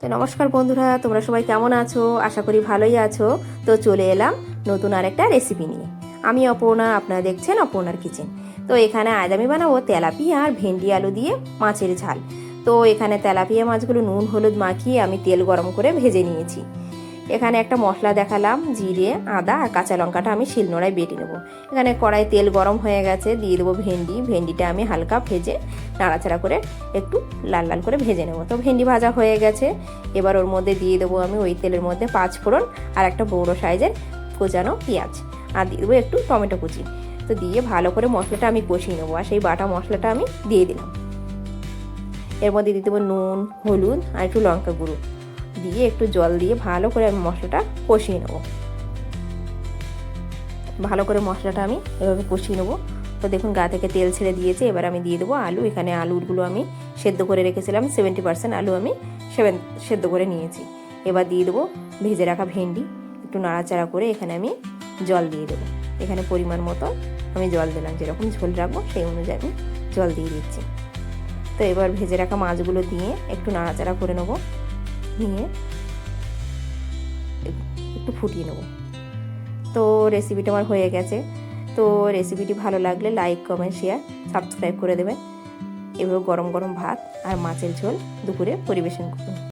তো নমস্কার বন্ধুরা, তোমরা সবাই কেমন আছো? আশা করি ভালোই আছো। তো চলে এলাম নতুন আরেকটা রেসিপি নিয়ে। আমি অপর্ণা, আপনারা দেখছেন অপর্ণার কিচেন তো এখানে আজ আমি বানাবো তেলাপিয়া আর ভেন্ডি আলু দিয়ে মাছের ঝাল। তো এখানে তেলাপিয়া মাছগুলো নুন, হলুদ মাখিয়ে আমি তেল গরম করে ভেজে নিয়েছি। এখানে একটা মশলা দেখালাম, জিরে, আদা আর কাঁচা লঙ্কাটা আমি শিলনোড়ায় বেটে নেব। এখানে কড়াই তেল গরম হয়ে গেছে, দিয়ে দেবো ভেন্ডি। ভেন্ডিটা আমি হালকা ভেজে নাড়াচাড়া করে একটু লাল লাল করে ভেজে নেব। তো ভেন্ডি ভাজা হয়ে গেছে। এবার ওর মধ্যে দিয়ে দেবো আমি ওই তেলের মধ্যে পাঁচ ফোড়ন আর একটা বড়ো সাইজের কোচানো পেঁয়াজ। আর দিয়ে দেবো একটু টমেটো কুচি। তো দিয়ে ভালো করে মশলাটা আমি কষিয়ে নেব। আর সেই বাটা মশলাটা আমি দিয়ে দিলাম। এর মধ্যে দিয়ে দেবো নুন, হলুদ আর একটু লঙ্কা গুঁড়ো। দিয়ে একটু জল দিয়ে ভালো করে আমি মশলাটা কষিয়ে নেব। ভালো করে মশলাটা আমি এভাবে কষিয়ে নেব। তো দেখুন, গা থেকে তেল ছেড়ে দিয়েছে। এবার আমি দিয়ে দেবো আলু। এখানে আলুগুলো আমি সেদ্ধ করে রেখেছিলাম। সেভেন্টি পার্সেন্ট আলু আমি সেভেন সেদ্ধ করে নিয়েছি। এবার দিয়ে দেবো ভেজে রাখা ভেন্ডি। একটু নাড়াচাড়া করে এখানে আমি জল দিয়ে দেবো। এখানে পরিমাণ মতো আমি জল দিলাম। যেরকম ঝোল রাখব, সেই অনুযায়ী আমি জল দিয়ে দিচ্ছি। তো এবার ভেজে রাখা মাছগুলো দিয়ে একটু নাড়াচাড়া করে নেব। নিয়ে একটু ফুটিয়ে নেব। তো রেসিপিটা আমার হয়ে গেছে। তো রেসিপিটি ভালো লাগলে লাইক কমেন্ট শেয়ার সাবস্ক্রাইব করে দেবেন। এভাবে গরম গরম ভাত আর মাছের ঝোল দুপুরে পরিবেশন করুন।